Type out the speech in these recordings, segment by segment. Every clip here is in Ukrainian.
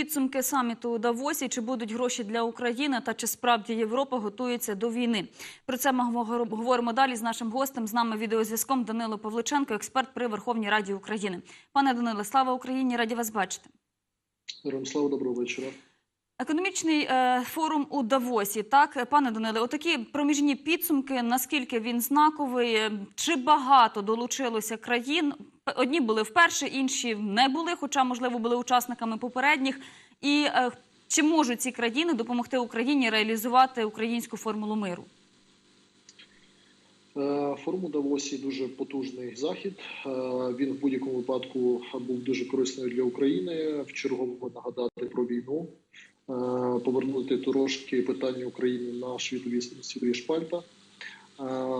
Підсумки саміту у Давосі, чи будуть гроші для України та чи справді Європа готується до війни. Про це ми говоримо далі з нашим гостем. З нами відеозв'язком Данило Павличенко, експерт при Верховній Раді України. Пане Даниле, слава Україні! Раді вас бачити. Героям слава, доброго вечора. Економічний е, форум у Давосі. Так, пане Даниле, отакі проміжні підсумки. Наскільки він знаковий? Е, Чи багато долучилося країн? Одні були вперше, інші не були, хоча можливо були учасниками попередніх. І е, чи можуть ці країни допомогти Україні реалізувати українську формулу миру? Е, Форум у Давосі дуже потужний захід. Е, Він в будь-якому випадку був дуже корисною для України. В чергово нагадати про війну, повернути трошки питання України на світові світові шпальта.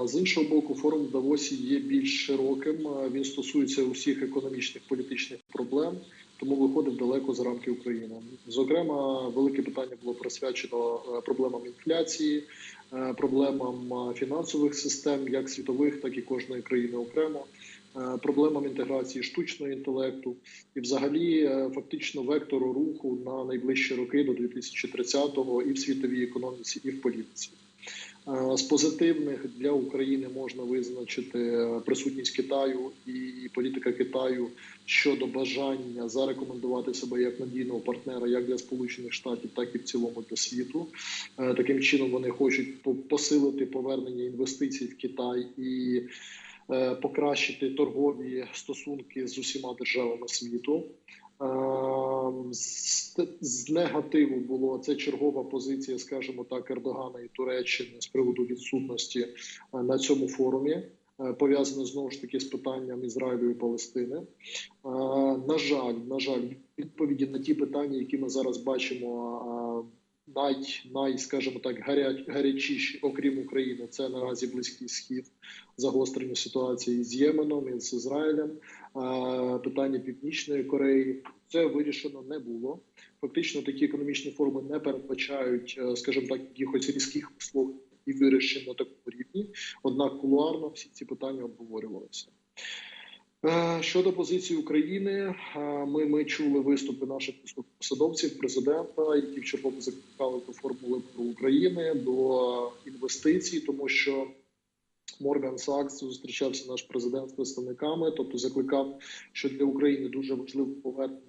З іншого боку, форум в Давосі є більш широким. Він стосується усіх економічних політичних проблем, тому виходив далеко за рамки України. Зокрема, велике питання було присвячено е, проблемам інфляції, е, проблемам е, фінансових систем, як світових, так і кожної країни окремо, проблемам інтеграції штучного інтелекту і, взагалі, фактично вектору руху на найближчі роки до 2030-го і в світовій економіці, і в політиці. Е, З позитивних для України можна визначити е, присутність Китаю і політика Китаю щодо бажання зарекомендувати себе як надійного партнера, як для Сполучених Штатів, так і в цілому для світу. Е, Таким чином вони хочуть по- посилити повернення інвестицій в Китай і покращити торгові стосунки з усіма державами світу. Е, З, з негативу було це чергова позиція, скажімо так, Ердогана і Туреччини з приводу відсутності е, на цьому форумі, пов'язане пов'язано знову ж таки з питанням Ізраїлю і Палестини. Е, На жаль, на жаль, відповіді на ті питання, які ми зараз бачимо, е, най, най скажімо так, гаря, гарячіші, окрім України, це наразі близький схід, загострення ситуації з Єменом і з Ізраїлем, питання Північної Кореї. Це вирішено не було. Фактично, такі економічні форми не передбачають, е, скажімо так, якихось різких висловлень і вирішень на такому рівні. Однак кулуарно всі ці питання обговорювалися. Е, Щодо позиції України, е, ми, ми чули виступи наших посадовців, президента, які в чергово закликали до формули про України до інвестицій, тому що Морган Сакс зустрічався наш президент з представниками, тобто закликав, що для України дуже важливо повернення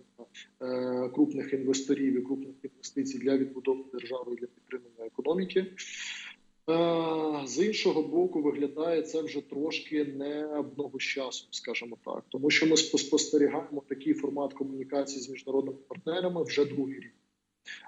е, крупних інвесторів і крупних інвестицій для відбудови держави і для підтримання економіки. Е, З іншого боку, виглядає це вже трошки не одного з часу, скажімо так, тому що ми спо- спостерігаємо такий формат комунікації з міжнародними партнерами вже другий рік.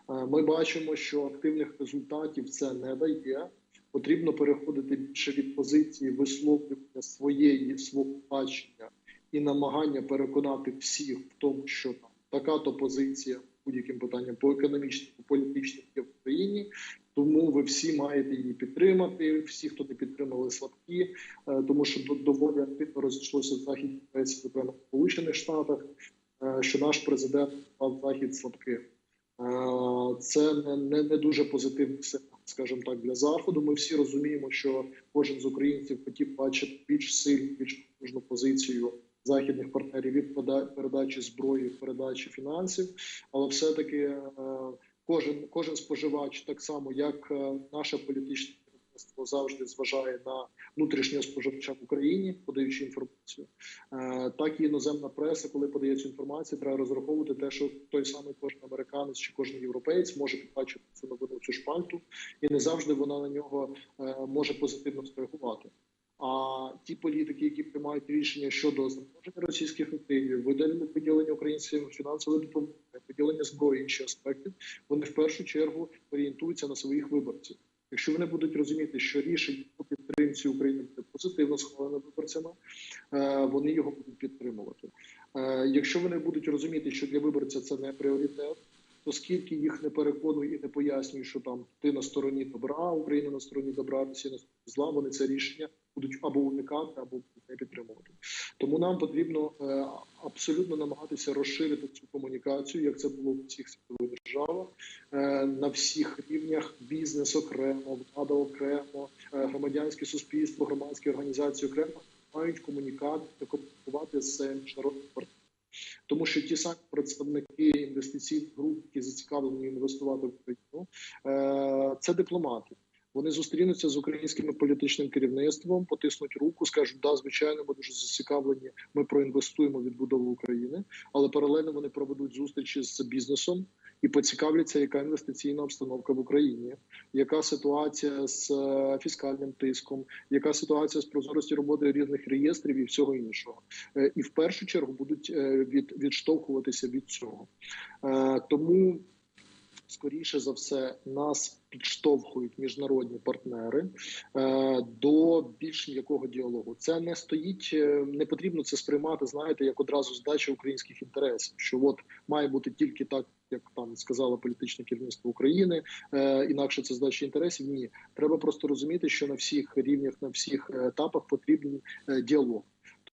Е, Ми бачимо, що активних результатів це не дає. Потрібно переходити більше від позиції висловлювання своєї свого бачення і намагання переконати всіх в тому, що така то позиція будь-яким питанням по економічним, по політичним є в Україні. Тому ви всі маєте її підтримати. Всі, хто не підтримали, слабкі, е, тому що доволі активно розійшлося в пресі, зокрема в Сполучених Штатах, е, що наш президент став захід слабким. Е, Це не, не, не дуже позитивний сигнал, скажімо так, для заходу. Ми всі розуміємо, що кожен з українців хотів бачити більш сильну, більш потужну позицію західних партнерів від передачі зброї, передачі фінансів, але все-таки е, кожен кожен споживач, так само як е, наше політичне керівництво завжди зважає на внутрішнього споживача в Україні, подаючи інформацію, е, так і іноземна преса, коли подається інформація, треба розраховувати те, що той самий кожен американець чи кожен європеєць може побачити цю новину цю шпальту, і не завжди вона на нього е, може позитивно зреагувати. А ті політики, які приймають рішення щодо замороження російських активів, виділення виділення українським фінансової допомоги, виділення зброї інші аспекти, вони в першу чергу орієнтуються на своїх виборців. Якщо вони будуть розуміти, що рішення по підтримці України буде позитивно схвалене виборцями, е, вони його будуть підтримувати. Е, Якщо вони будуть розуміти, що для виборця це не пріоритет, то скільки їх не переконує і не пояснює, що там ти на стороні добра, Україна на стороні добра, Росія на стороні зла, вони це рішення будуть або уникати, або не підтримувати. Тому нам потрібно е, абсолютно намагатися розширити цю комунікацію, як це було в усіх світових державах, е, на всіх рівнях бізнес окремо, влада окремо, е, громадянське суспільство, громадські організації окремо мають комунікати комунікувати з міжнародними партнерами. Тому що ті самі представники інвестиційних груп, які зацікавлені інвестувати в Україну, це дипломати. Вони зустрінуться з українським політичним керівництвом, потиснуть руку, скажуть, да, звичайно, ми дуже зацікавлені. Ми проінвестуємо в відбудову України, але паралельно вони проведуть зустрічі з бізнесом і поцікавляться, яка інвестиційна обстановка в Україні, яка ситуація з е, фіскальним тиском, яка ситуація з прозорості роботи різних реєстрів і всього іншого. Е, І в першу чергу будуть е, від, відштовхуватися від цього. Тому скоріше за все нас підштовхують міжнародні партнери е, до більш м'якого діалогу. Це не стоїть, е, не потрібно це сприймати, знаєте, як одразу здача українських інтересів. Що от має бути тільки так, як там сказала політичне керівництво України, е, інакше це здача інтересів. Ні, треба просто розуміти, що на всіх рівнях, на всіх етапах потрібен діалог.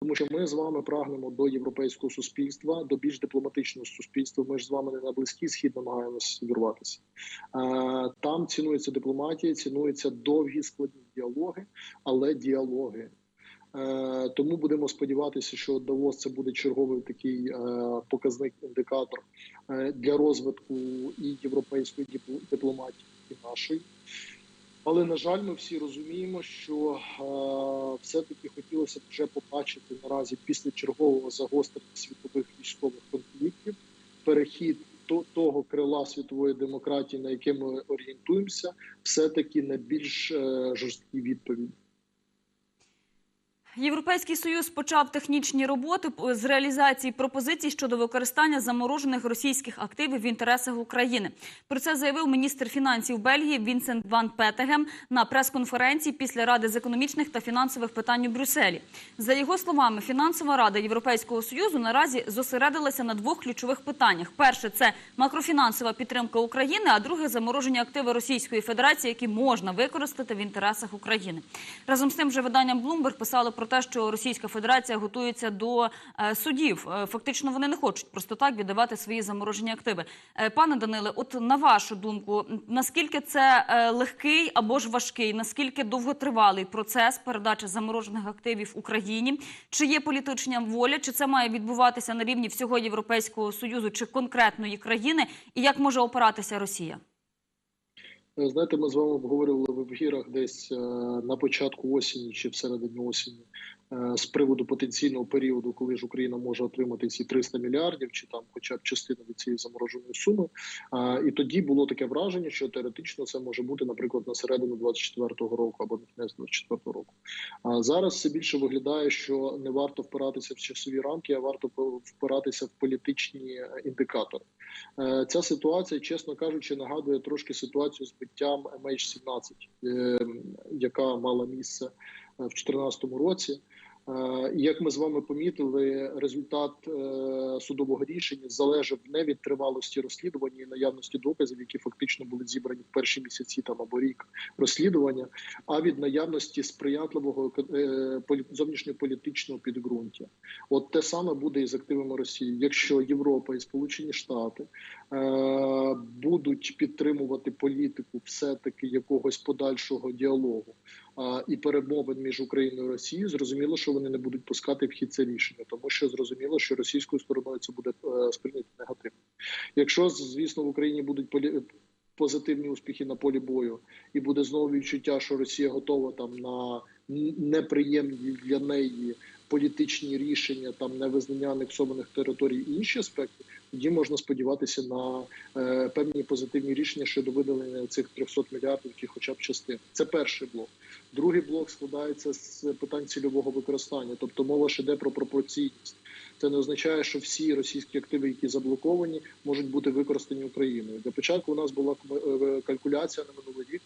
Тому що ми з вами прагнемо до європейського суспільства, до більш дипломатичного суспільства. Ми ж з вами не на близький схід намагаємося вірватися. Е, Там цінується дипломатія, цінуються довгі складні діалоги, але діалоги. Е, Тому будемо сподіватися, що Давос це буде черговий такий е, показник індикатор для розвитку і європейської дипломатії, і нашої. Але на жаль, ми всі розуміємо, що е, все-таки хотілося б вже побачити наразі після чергового загострення світових військових конфліктів перехід до того крила світової демократії, на яке ми орієнтуємося, все-таки на більш е, жорсткі відповіді. Європейський союз почав технічні роботи з реалізації пропозицій щодо використання заморожених російських активів в інтересах України. Про це заявив міністр фінансів Бельгії Вінсент Ван Петегем на прес-конференції після ради з економічних та фінансових питань у Брюсселі. За його словами, фінансова рада Європейського союзу наразі зосередилася на двох ключових питаннях: перше це макрофінансова підтримка України, а друге заморожені активи Російської Федерації, які можна використати в інтересах України. Разом з тим, же виданням Bloomberg писали про те, що Російська Федерація готується до е, судів. Е, Фактично, вони не хочуть просто так віддавати свої заморожені активи. Е, Пане Даниле, от на вашу думку, наскільки це легкий або ж важкий, наскільки довготривалий процес передачі заморожених активів Україні? Чи є політична воля, чи це має відбуватися на рівні всього Європейського союзу чи конкретної країни? І як може опиратися Росія? Е, Знаєте, ми з вами обговорювали в ефірах десь е, на початку осені чи всередині осені е, з приводу потенційного періоду, коли ж Україна може отримати ці 300 мільярдів, чи там, хоча б частину від цієї замороженої суми. Е, І тоді було таке враження, що теоретично це може бути, наприклад, на середину 24-го року або на кінець 24-го року. А зараз все більше виглядає, що не варто впиратися в часові рамки, а варто впиратися в політичні е, індикатори. Е, Ця ситуація, чесно кажучи, нагадує трошки ситуацію з биттям MH17, е, яка мала місце е, в 2014 році. Е, як ми з вами помітили, результат е, судового рішення залежав не від тривалості розслідування і наявності доказів, які фактично були зібрані в перші місяці там або рік розслідування, а від наявності сприятливого е, полі- зовнішньополітичного підґрунтя. От те саме буде і з активами Росії. Якщо Європа і Сполучені Штати будуть підтримувати політику, все таки якогось подальшого діалогу е, і перемовин між Україною і Росією, зрозуміло, що вони не будуть пускати в хід це рішення, тому що зрозуміло, що російською стороною це буде е, сприйнято негативно. Якщо звісно в Україні будуть полі... позитивні успіхи на полі бою, і буде знову відчуття, що Росія готова там на неприємні для неї політичні рішення, там невизнання анексованих територій і інші аспекти, тоді можна сподіватися на е, певні позитивні рішення щодо видалення цих 300 мільярдів, які хоча б частин. Це перший блок. Другий блок складається з питань цільового використання, тобто мова ж йде про пропорційність. Це не означає, що всі російські активи, які заблоковані, можуть бути використані Україною. Для початку у нас була е, калькуляція на минулий рік,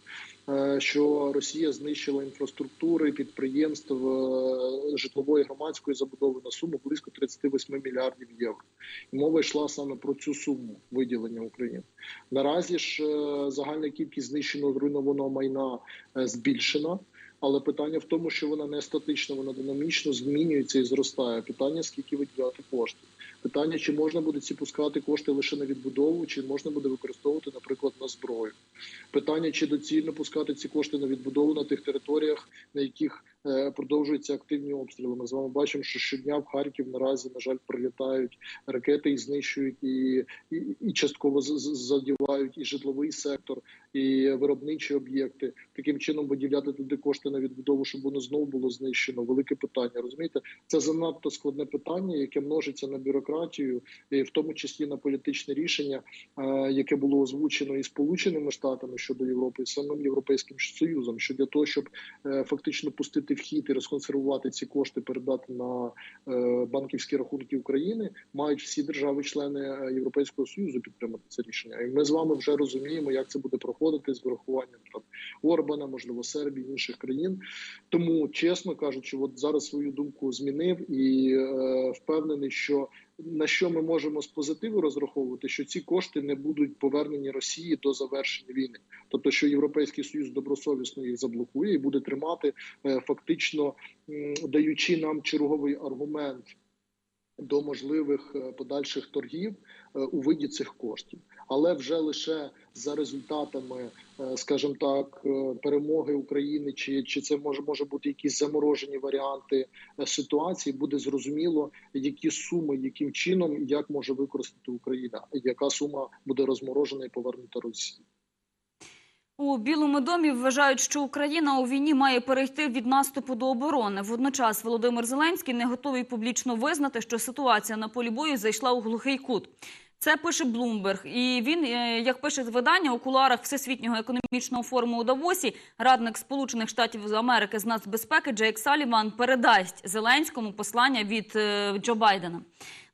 е, що Росія знищила інфраструктури, підприємств е, житлової громадської забудови на суму близько 38 мільярдів євро. І мова йшла саме про цю суму виділення України. Наразі ж е, загальна кількість знищеного зруйнованого майна е, збільшена. Але питання в тому, що вона не статична, вона динамічно змінюється і зростає. Питання скільки виділяти коштів. Питання, чи можна буде ці пускати кошти лише на відбудову, чи можна буде використовувати, наприклад, на зброю. Питання, чи доцільно пускати ці кошти на відбудову на тих територіях, на яких продовжуються активні обстріли. Ми з вами бачимо, що щодня в Харків наразі, на жаль, прилітають ракети і знищують і, і, і частково задівають і житловий сектор, і виробничі об'єкти. Таким чином виділяти туди кошти на відбудову, щоб воно знову було знищено. Велике питання. Розумієте, це занадто складне питання, яке множиться на бюрократію, і в тому числі на політичне рішення, е, яке було озвучено і Сполученими Штатами щодо Європи, і самим Європейським Союзом, що для того, щоб е, фактично пустити в вхід і розконсервувати ці кошти, передати на е, банківські рахунки України, мають всі держави-члени е, Європейського союзу підтримати це рішення. І ми з вами вже розуміємо, як це буде проходити з врахуванням там Орбана, можливо, Сербії, інших країн. Тому, чесно кажучи, от зараз свою думку змінив і е, впевнений, що на що ми можемо з позитиву розраховувати, що ці кошти не будуть повернені Росії до завершення війни, тобто, що Європейський Союз добросовісно їх заблокує і буде тримати, е, фактично даючи нам черговий аргумент. До можливих е, подальших торгів е, у виді цих коштів, але вже лише за результатами, е, скажімо так, е, перемоги України, чи, чи це може може бути якісь заморожені варіанти е, ситуації, буде зрозуміло, які суми, яким чином як може використати Україна, яка сума буде розморожена і повернута Росії. У Білому домі вважають, що Україна у війні має перейти від наступу до оборони. Водночас Володимир Зеленський не готовий публічно визнати, що ситуація на полі бою зайшла у глухий кут. Це пише Блумберг, і він, е, як пише видання, у куларах Всесвітнього економічного форуму у Давосі, радник Сполучених Штатів Америки з нацбезпеки Джейк Саліван передасть Зеленському послання від е, Джо Байдена.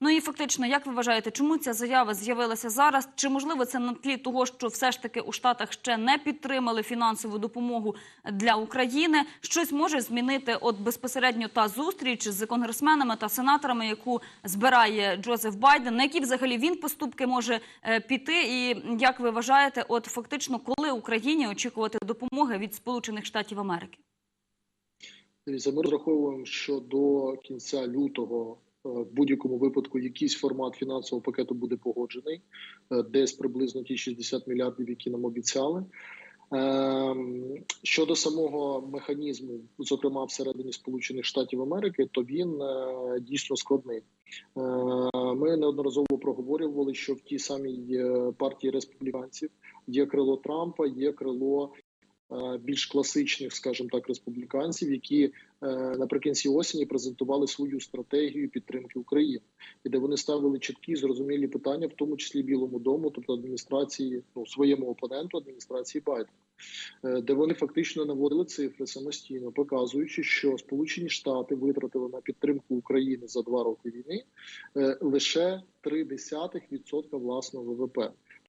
Ну і фактично, як ви вважаєте, чому ця заява з'явилася зараз? Чи можливо це на тлі того, що все ж таки у Штатах ще не підтримали фінансову допомогу для України? Щось може змінити от безпосередньо та зустріч з конгресменами та сенаторами, яку збирає Джозеф Байден? На які взагалі він поступки може е, піти? І як ви вважаєте, от фактично, коли Україні очікувати допомоги від Сполучених Штатів Америки? Дивіться, ми розраховуємо, що до кінця лютого в будь-якому випадку якийсь формат фінансового пакету буде погоджений, е, десь приблизно ті 60 мільярдів, які нам обіцяли. Ем, Щодо самого механізму, зокрема всередині Сполучених Штатів Америки, то він е, дійсно складний. Е, Ми неодноразово проговорювали, що в тій самій е, партії республіканців є крило Трампа, є крило е, більш класичних, скажімо так, республіканців, які е, наприкінці осені презентували свою стратегію підтримки України, і де вони ставили чіткі зрозумілі питання, в тому числі Білому дому, тобто адміністрації, ну своєму опоненту адміністрації Байдена. Е, Де вони фактично наводили цифри самостійно, показуючи, що Сполучені Штати витратили на підтримку України за два роки війни е, лише 0,3% власного ВВП.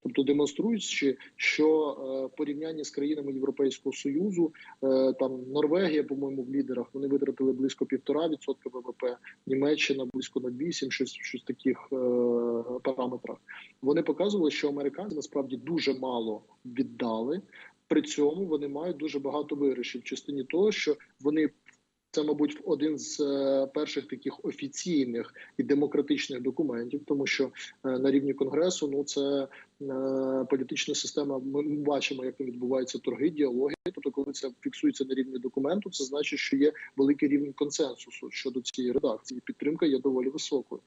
Тобто демонструючи, що е, в порівнянні з країнами Європейського союзу, е, там Норвегія, по-моєму, в лідерах вони витратили близько півтора відсотка ВВП, Німеччина близько на 8, щось щось таких е, параметрах. Вони показували, що американці насправді дуже мало віддали. При цьому вони мають дуже багато вирішів в частині того, що вони це, мабуть, один з е, перших таких офіційних і демократичних документів, тому що е, на рівні конгресу ну це е, політична система. Ми бачимо, як відбуваються торги, діалоги. Тобто, коли це фіксується на рівні документу, це значить, що є великий рівень консенсусу щодо цієї редакції. Підтримка є доволі високою.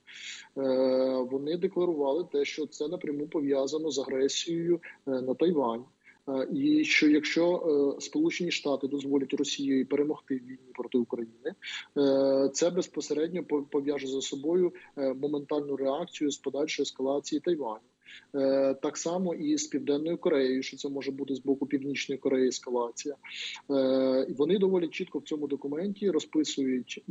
Вони декларували те, що це напряму пов'язано з агресією на Тайвань. Е, І що якщо е, Сполучені Штати дозволять Росії перемогти війні проти України, е, це безпосередньо пов- пов'яже за собою моментальну реакцію з подальшої ескалації Тайваню. Е, Так само і з південною Кореєю, що це може бути з боку північної Кореї ескалація. Е, Вони доволі чітко в цьому документі розписують.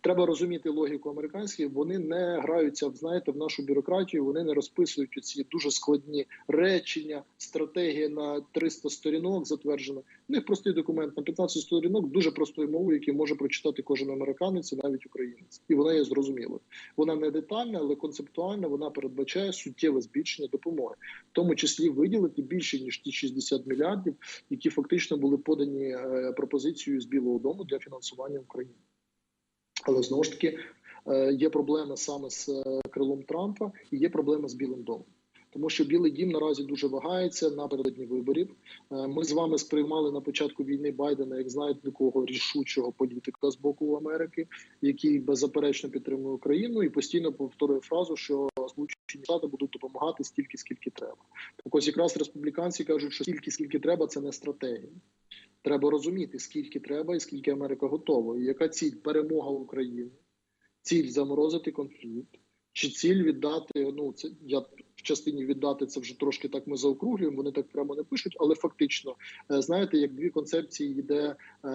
Треба розуміти логіку американських. Вони не граються в знаєте в нашу бюрократію. Вони не розписують ці дуже складні речення, стратегія на 300 сторінок затверджена. В них простий документ на 15 сторінок, дуже простою мовою, який може прочитати кожен американець, і навіть українець, і вона є зрозумілою. Вона не детальна, але концептуальна. Вона передбачає суттєве збільшення допомоги, в тому числі виділити більше ніж ті 60 мільярдів, які фактично були подані е, пропозицією з Білого Дому для фінансування України. Але знову ж таки е, є проблеми саме з е, крилом Трампа і є проблеми з Білим домом. Тому що Білий Дім наразі дуже вагається напередодні виборів. Е, Ми з вами сприймали на початку війни Байдена, як знаєте, такого рішучого політика з боку Америки, який беззаперечно підтримує Україну і постійно повторює фразу, що Сполучені Штати будуть допомагати стільки, скільки треба. Так ось якраз республіканці кажуть, що стільки, скільки треба, це не стратегія. Треба розуміти, скільки треба і скільки Америка готова. І яка ціль перемога України, ціль заморозити конфлікт, чи ціль віддати. Ну це я в частині віддати це вже трошки так ми заокруглюємо. Вони так прямо не пишуть, але фактично, е, знаєте, як дві концепції йде е,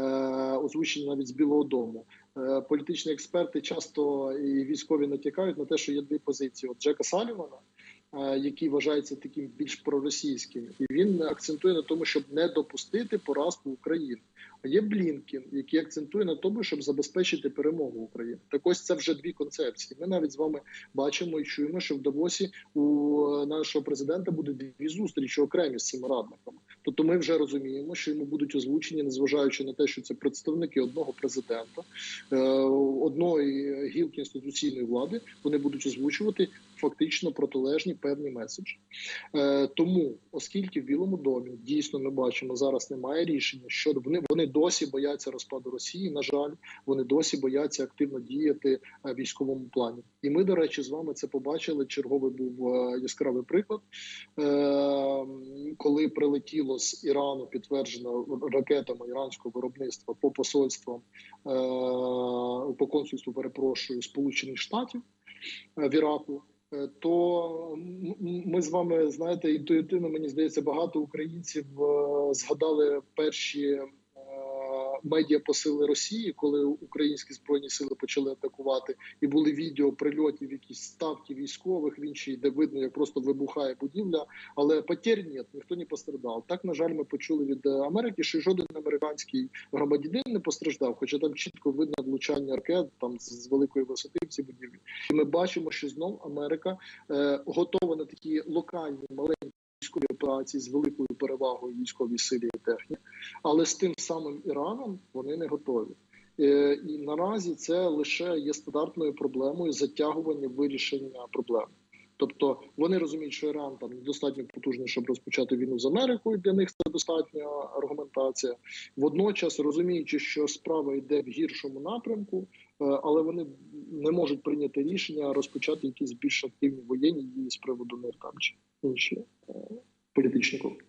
озвучення навіть з Білого Дому. Е, політичні експерти часто і військові натякають на те, що є дві позиції: от Джека Салівана. Який вважається таким більш проросійським, і він акцентує на тому, щоб не допустити поразку України. Є Блінкін, який акцентує на тому, щоб забезпечити перемогу України. Так ось це вже дві концепції. Ми навіть з вами бачимо і чуємо, що в Давосі у нашого президента буде дві зустрічі окремі з цими радниками. Тобто, ми вже розуміємо, що йому будуть озвучені, незважаючи на те, що це представники одного президента, е, одної гілки інституційної влади. Вони будуть озвучувати фактично протилежні певні меседжі. Е, тому, оскільки в Білому домі дійсно ми бачимо зараз немає рішення щодо вони, вони досі бояться розпаду Росії. На жаль, вони досі бояться активно діяти е, в військовому плані. І ми, до речі, з вами це побачили. Черговий був е, яскравий приклад, е, коли прилетіло з Ірану підтверджено ракетами іранського виробництва по посольствам по консульству, перепрошую, Сполучених Штатів в Іраку. То ми з вами знаєте, інтуїтивно мені здається, багато українців згадали перші медіапосили Росії, коли українські збройні сили почали атакувати, і були відео прильотів, якісь ставки військових в іншій, де видно, як просто вибухає будівля. Але потерь ні, ніхто не постраждав. Так на жаль, ми почули від е, Америки, що жоден американський громадянин не постраждав, хоча там чітко видно влучання ракет там з великої висоти в ці будівлі. І ми бачимо, що знов Америка е, готова на такі локальні маленькі військові операції з великою перевагою військовій силі і техніки, але з тим самим Іраном вони не готові. Е, і наразі це лише є стандартною проблемою затягування вирішення проблем. Тобто вони розуміють, що Іран там недостатньо потужний, щоб розпочати війну з Америкою. Для них це достатня аргументація. Водночас розуміючи, що справа йде в гіршому напрямку, е, але вони не можуть прийняти рішення розпочати якісь більш активні воєнні дії з приводу них там чи інші е, політичні кроки.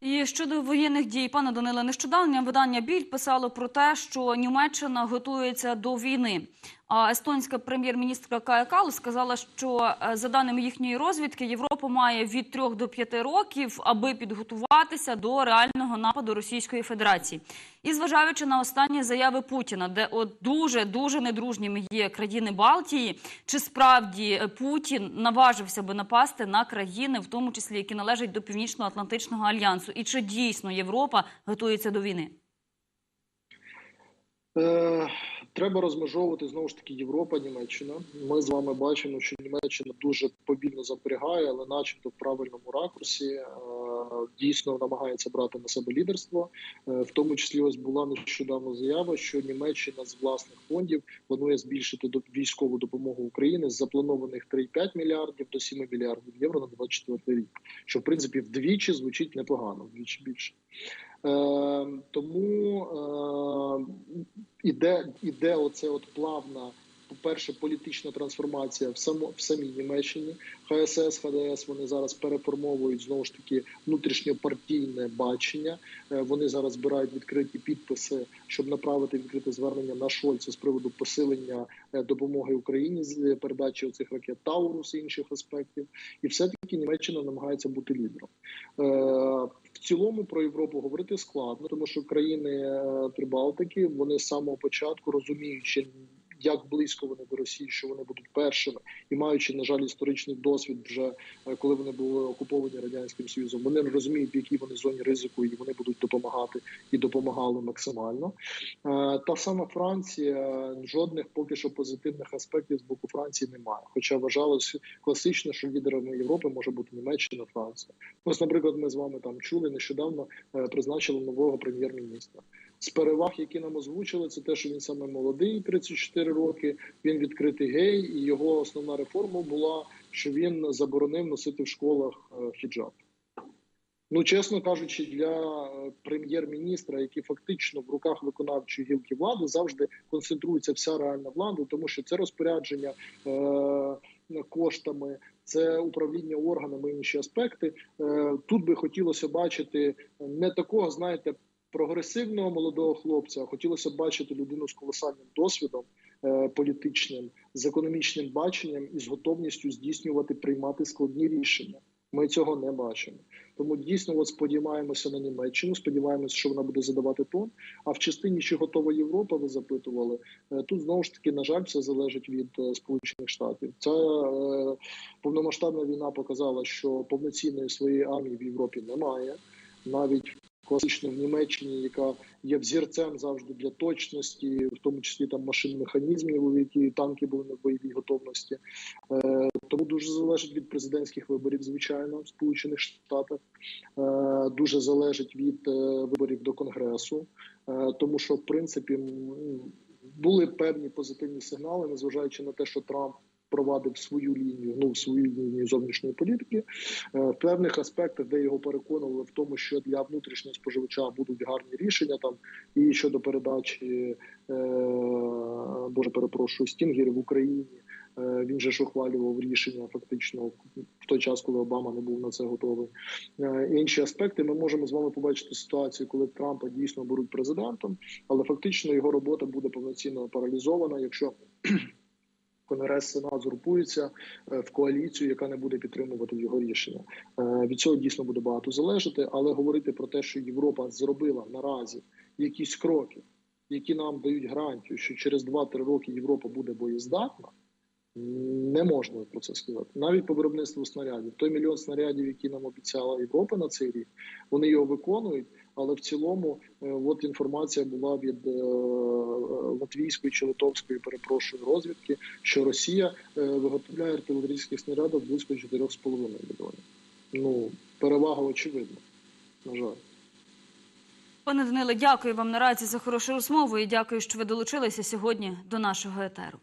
І щодо воєнних дій, пане Даниле, нещодавно видання Біль писало про те, що Німеччина готується до війни. Естонська прем'єр-міністрка Кая Калус сказала, що е, за даними їхньої розвідки, Європа має від 3 до 5 років, аби підготуватися до реального нападу Російської Федерації. І зважаючи на останні заяви Путіна, де дуже дуже недружніми є країни Балтії, чи справді е, Путін наважився би напасти на країни, в тому числі які належать до Північно-Атлантичного альянсу, і чи дійсно Європа готується до війни? Е, треба розмежовувати знову ж таки Європа, Німеччина. Ми з вами бачимо, що Німеччина дуже повільно запрягає, але начебто в правильному ракурсі е, дійсно намагається брати на себе лідерство. Е, в тому числі, ось була нещодавно заява, що Німеччина з власних фондів планує збільшити військову допомогу України з запланованих 3,5 мільярдів до 7 мільярдів євро на 24 рік. Що в принципі вдвічі звучить непогано, вдвічі більше. Е, тому е, іде, іде оце от плавна, по-перше, політична трансформація в само в самій Німеччині. ХСС, ХДС вони зараз переформовують знову ж таки внутрішньопартійне бачення. Е, вони зараз збирають відкриті підписи, щоб направити відкрите звернення на Шольца з приводу посилення е, допомоги Україні з передачі цих ракет Таурус і інших аспектів. І все таки Німеччина намагається бути лідером. Е, в цілому про Європу говорити складно, тому що країни е, Прибалтики вони з самого початку розуміючи. Як близько вони до Росії, що вони будуть першими, і маючи на жаль історичний досвід, вже е, коли вони були окуповані радянським союзом, вони розуміють, в якій вони зоні ризику, і вони будуть допомагати і допомагали максимально. Е, Та сама Франція жодних поки що позитивних аспектів з боку Франції немає. Хоча вважалось класично, що лідерами Європи може бути Німеччина, Франція. Ось, наприклад, ми з вами там чули нещодавно е, призначили нового прем'єр-міністра. З переваг, які нам озвучили, це те, що він саме молодий, 34 роки. Він відкритий гей, і його основна реформа була, що він заборонив носити в школах е, хіджаб. Ну, чесно кажучи, для е, прем'єр-міністра, який фактично в руках виконавчої гілки влади завжди концентрується вся реальна влада, тому що це розпорядження е, коштами, це управління органами, інші аспекти. Е, тут би хотілося бачити не такого, знаєте, прогресивного молодого хлопця. Хотілося б бачити людину з колосальним досвідом е, політичним, з економічним баченням і з готовністю здійснювати приймати складні рішення. Ми цього не бачимо. Тому дійсно от сподіваємося на Німеччину. Сподіваємося, що вона буде задавати тон. А в частині чи готова Європа, ви запитували. Е, Тут знову ж таки, на жаль, все залежить від е, Сполучених Штатів. Ця е, повномасштабна війна показала, що повноцінної своєї армії в Європі немає. Навіть класично в Німеччині, яка є взірцем завжди для точності, в тому числі там машин механізмів, які танки були на бойовій готовності. Е, тому дуже залежить від президентських виборів, звичайно, в Сполучених Штатах. Е, дуже залежить від е, виборів до Конгресу, е, тому що в принципі були певні позитивні сигнали, незважаючи на те, що Трамп. Провадив свою лінію, ну свою лінію зовнішньої політики Е, в певних аспектах, де його переконували в тому, що для внутрішнього споживача будуть гарні рішення там і щодо передачі е, боже перепрошую стінгерів в Україні. Е, Він же ж ухвалював рішення фактично в той час, коли Обама не був на це готовий. Інші аспекти ми можемо з вами побачити ситуацію, коли Трампа дійсно беруть президентом, але фактично його робота буде повноцінно паралізована, якщо Конгрес Сенат згрупується е, в коаліцію, яка не буде підтримувати його рішення. Е, Від цього дійсно буде багато залежати, але говорити про те, що Європа зробила наразі якісь кроки, які нам дають гарантію, що через 2-3 роки Європа буде боєздатна. Не можна про це сказати. Навіть по виробництву снарядів. Той мільйон снарядів, які нам обіцяла Європа на цей рік, вони його виконують. Але в цілому, е, от інформація була від е, латвійської чи литовської, перепрошую, розвідки, що Росія е, виготовляє артилерійських снарядів близько 4,5 мільйонів. Ну, перевага очевидна. На жаль. Пане Даниле, дякую вам наразі за хорошу розмову і дякую, що ви долучилися сьогодні до нашого етеру.